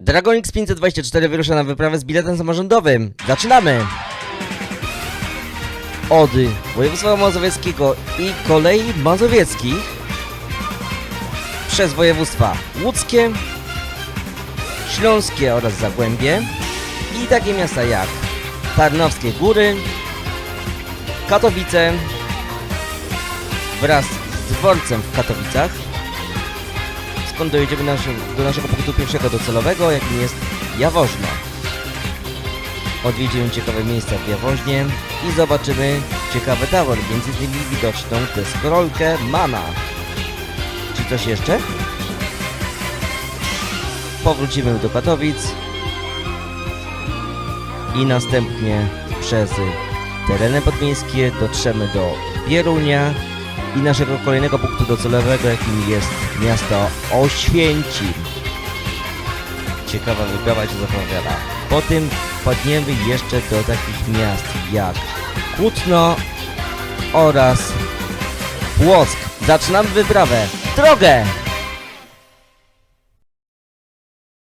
Dragon X524 wyrusza na wyprawę z biletem samorządowym. Zaczynamy! Od województwa mazowieckiego i kolei mazowieckich przez województwa łódzkie, śląskie oraz Zagłębie i takie miasta jak Tarnowskie Góry, Katowice wraz z dworcem w Katowicach skąd dojedziemy naszy, do naszego punktu pierwszego docelowego, jakim jest Jaworzno. Odwiedzimy ciekawe miejsca w Jaworznie i zobaczymy ciekawy towar, między innymi widoczną deskorolkę Mana. Czy coś jeszcze? Powrócimy do Katowic i następnie przez tereny podmiejskie dotrzemy do Bierunia i naszego kolejnego punktu docelowego, jakim jest miasto Oświęcim. Ciekawa wyprawa się zapowiada. Po tym wpadniemy jeszcze do takich miast jak Kłutno oraz Płock. Zaczynamy wyprawę. Drogę!